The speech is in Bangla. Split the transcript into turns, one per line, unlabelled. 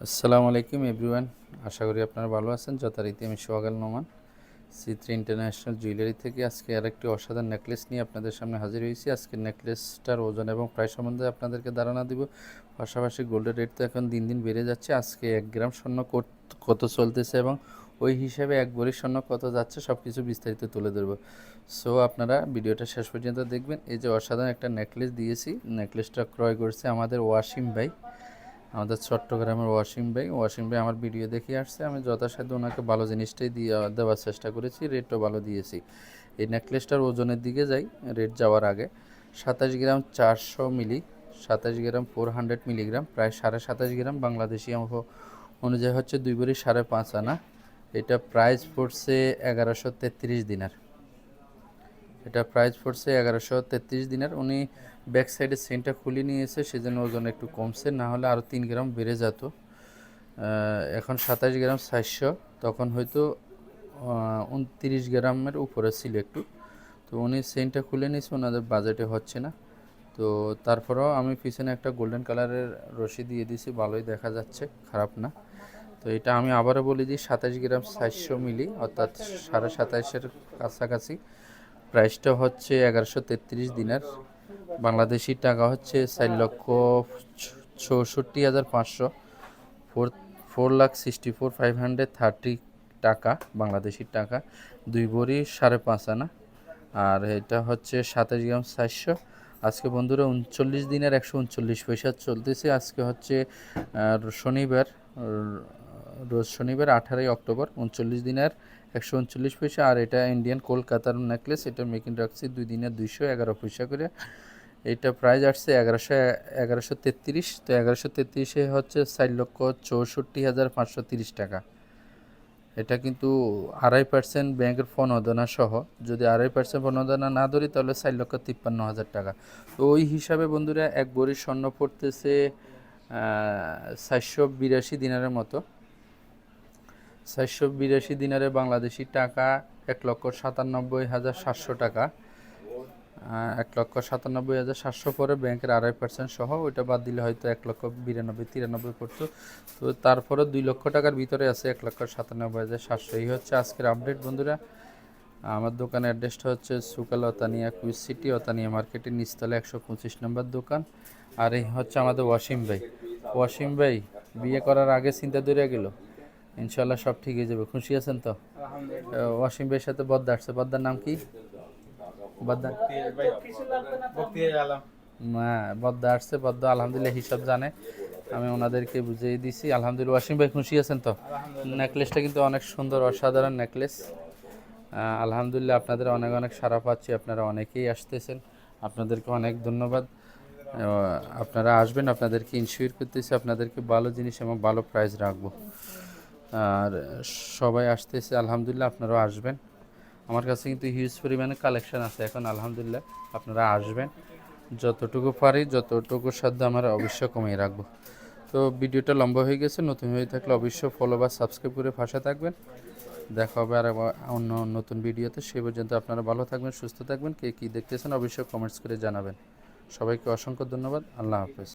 আসসালামু আলাইকুম এভরিওয়ান। আশা করি আপনারা ভালো আছেন। যথারীতি আমি সোহাগাল নোমান সিত্রি ইন্টারন্যাশনাল জুয়েলারি থেকে আজকে আরেকটি অসাধারণ নেকলেস নিয়ে আপনাদের সামনে হাজির হয়েছি। আজকে নেকলেসটার ওজন এবং প্রাইস সম্বন্ধে আপনাদেরকে ধারণা দিব। পাশাপাশি গোল্ডের রেট তো এখন দিন দিন বেড়ে যাচ্ছে। আজকে এক গ্রাম স্বর্ণ কত- চলতেছে এবং ওই হিসাবে এক ভরি স্বর্ণ কত যাচ্ছে সব কিছু বিস্তারিত তুলে ধরবো। সো আপনারা ভিডিওটা শেষ পর্যন্ত দেখবেন। এই যে অসাধারণ একটা নেকলেস দিয়েছি, নেকলেসটা ক্রয় করছে আমাদের ওয়াসিম ভাই। আমাদের চট্টগ্রামের ওয়াসিম ভাই। ওয়াসিম ভাই আমার ভিডিও দেখে আসছে। আমি যথাসাধ্য ওনাকে ভালো জিনিসটাই দিয়ে দেওয়ার চেষ্টা করেছি রেটও ভালো দিয়েছি। এই নেকলেসটার ওজনের দিকে যাই রেট যাওয়ার আগে সাতাশ গ্রাম চারশো মিলি, সাতাশ গ্রাম ফোর হান্ড্রেড মিলিগ্রাম প্রায় সাড়ে সাতাশ গ্রাম বাংলাদেশি অনুযায়ী হচ্ছে দুই ভরি সাড়ে পাঁচ আনা। এটা প্রাইস পড়ছে এগারোশো তেত্রিশ দিনার। এটা প্রাইস পড়ছে এগারোশো তেত্রিশ দিনের। উনি ব্যাক সাইডে সেন্টটা খুলে নিয়েছে, সেজন্য ওজন একটু কমছে, না হলে আরও তিন গ্রাম বেড়ে যেত। এখন সাতাশ গ্রাম চারশো তখন হয়তো উনত্রিশ গ্রামের উপরে ছিল একটু। তো উনি সেন্টটা খুলে নিয়েছে, ওনাদের বাজেটে হচ্ছে না। তো তারপরেও আমি পিছনে একটা গোল্ডেন কালারের রশি দিয়ে দিয়েছি, ভালোই দেখা যাচ্ছে, খারাপ না। তো এটা আমি আবারও বলি যে সাতাশ গ্রাম চারশো মিলি, অর্থাৎ সাড়ে সাতাশের কাছাকাছি। প্রাইসটা হচ্ছে এগারোশো তেত্রিশ দিনের। বাংলাদেশি টাকা হচ্ছে চার লক্ষ চৌষট্টি হাজার পাঁচশো। Four four lakh sixty four, five hundred thirty taka, Bangladeshi taka. দুই ভরি সাড়ে পাঁচ আনা। আর এটা হচ্ছে সাতাশ গ্রাম চারশো। আজকে বন্ধুরা উনচল্লিশ দিনের একশো উনচল্লিশ পয়সা চলতেছে। আজকে হচ্ছে শনিবার রোজ শনিবার আঠারোই অক্টোবর। উনচল্লিশ দিনের একশো উনচল্লিশ পয়সা, আর এটা ইন্ডিয়ান কলকাতার নেকলেস এটা মেকিং রাখছি দুই দিনে দুইশো এগারো পয়সা করে। এটা প্রাইস আসছে এগারোশো এগারোশো তেত্রিশ, তো এগারোশো তেত্রিশে হচ্ছে চার লক্ষ চৌষট্টি হাজার পাঁচশো তিরিশ টাকা। এটা কিন্তু আড়াই পার্সেন্ট ব্যাংকের প্রণোদনা সহ, যদি আড়াই পার্সেন্ট প্রণোদনা না ধরি, তাহলে চার লক্ষ তিপ্পান্ন হাজার টাকা। তো ওই হিসাবে বন্ধুরা, এক ভরি স্বর্ণ পড়তেছে চারশো বিরাশি দিনারের মতো। চারশো বিরাশি দিনারে বাংলাদেশি টাকা এক লক্ষ সাতানব্বই হাজার সাতশো টাকা। এক লক্ষ সাতানব্বই হাজার সাতশো পরে ব্যাংকের আড়াই পার্সেন্ট সহ ওইটা বাদ দিলে হয়তো এক লক্ষ বিরানব্বই, তিরানব্বই পড়তো। তো তারপরে দুই লক্ষ টাকার ভিতরে আছে এক লক্ষ সাতানব্বই হাজার সাতশো। এই হচ্ছে আজকের আপডেট বন্ধুরা। আমার দোকানের অ্যাড্রেসটা হচ্ছে সুকাল অতানিয়া কুইজ সিটি, অতানিয়া মার্কেটের নিচতলা একশো পঁচিশ নম্বর দোকান। আর এই হচ্ছে আমাদের ওয়াসিম ভাই। ওয়াসিম ভাই, বিয়ে করার আগে চিন্তা ধরে গেল? ইনশাল্লাহ সব ঠিক হয়ে যাবে। খুশি আছেন তো? ওয়াসিম ভাইয়ের সাথে বদ্দা আসছে বদ্দার নাম কি? বদ্দা হ্যাঁ বদ্দা আসছে। বদ্দা আলহামদুলিল্লাহ হিসাব জানে। আমি ওনাদেরকে বুঝিয়ে দিছি। আলহামদুলিল্লাহ ওয়াসিম ভাই খুশি আছেন তো? নেকলেসটা কিন্তু অনেক সুন্দর অসাধারণ নেকলেস। আলহামদুলিল্লাহ আপনাদের অনেক অনেক সারা পাচ্ছি। আপনারা অনেকেই আসতেছেন। আপনাদেরকে অনেক ধন্যবাদ। আপনারা আসবেন। আপনাদেরকে ইনশিওর করতেছি। আপনাদেরকে ভালো জিনিস এবং ভালো প্রাইস রাখব। আর সবাই আসতেছে, আলহামদুলিল্লাহ আপনারাও আসবেন। আমার কাছে কিন্তু হিউজ পরিমাণে কালেকশন আছে এখন, আলহামদুলিল্লাহ আপনারা আসবেন। যতটুকু পারি, যতটুকু সাধ্য আমরা অবশ্যই কমিয়ে রাখব। তো ভিডিওটা লম্বা হয়ে গেছে, নতুন হয়ে থাকলে অবশ্যই ফলো বা সাবস্ক্রাইব করে পাশে থাকবেন। দেখা হবে আর অন্য নতুন ভিডিওতে। সে পর্যন্ত আপনারা ভালো থাকবেন, সুস্থ থাকবেন। কে কী দেখতেছেন অবশ্যই কমেন্টস করে জানাবেন। সবাইকে অসংখ্য ধন্যবাদ। আল্লাহ হাফেজ।